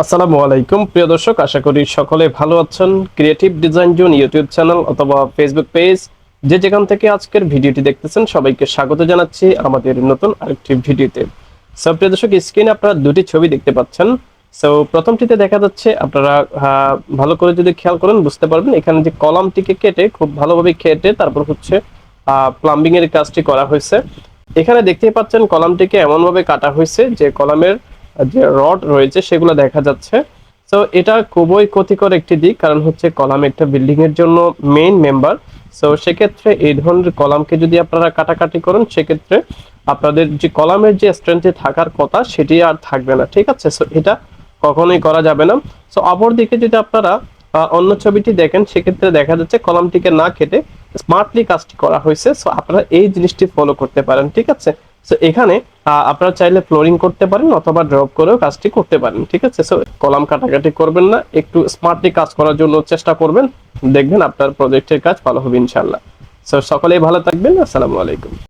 আসসালামু আলাইকুম। প্রিয় দর্শক, আশা করি সকলে ভালো আছেন। Creative design zone YouTube channel অথবা ফেসবুক পেজ যে যেখান থেকে আজকের ভিডিওটি দেখতেছেন, সবাইকে স্বাগত জানাচ্ছি আমাদের নতুন আরেকটি ভিডিওতে। সো প্রিয় দর্শক স্ক্রিনে আপনারা দুটি ছবি দেখতে পাচ্ছেন। সো প্রথমটিতে দেখা যাচ্ছে, আপনারা ভালো করে যদি খেয়াল করেন, বুঝতে পারবেন, এখানে যে কলামটিকে কেটে, খুব ভালোভাবে কেটে তারপর হচ্ছে প্লাম্বিং এর কাজটি করা হয়েছে। এখানে দেখতেই পাচ্ছেন, কলামটিকে এমনভাবে কাটা হয়েছে যে কলামের যে রড রয়েছে, সেগুলো দেখা যাচ্ছে। তো এটা খুবই ক্ষতিকর একটি দিক, কারণ হচ্ছে কলাম একটা বিল্ডিং এর জন্য মেইন মেম্বার সো সেক্ষেত্রে এই ধরনের কলামকে যদি আপনারা কাটাকাটি করেন, সেক্ষেত্রে আপনাদের যে কলামের যে স্ট্রেংথে থাকার কথা, সেটি আর থাকবে না, ঠিক আছে? সো এটা কখনোই করা যাবে না। সো অপর দিকে যদি আপনারা অন্য ছবিটি দেখেন, সেক্ষেত্রে দেখা যাচ্ছে কলামটিকে না কেটে স্মার্টলি কাজটি করা হয়েছে। সো আপনারা এই জিনিসটি ফলো করতে পারেন, ঠিক আছে? সো এখানে আপনারা চাইলে ফ্লোরিং করতে পারেন অথবা ড্রপ করেও কাজটি করতে পারেন, ঠিক আছে? সো কলাম কাটাকাটি করবেন না, একটু স্মার্টলি কাজ করার জন্য চেষ্টা করবেন। দেখবেন আপনার প্রজেক্টের কাজ ভালো হবে ইনশাল্লাহ সো সকলেই ভালো থাকবেন, আসসালামু আলাইকুম।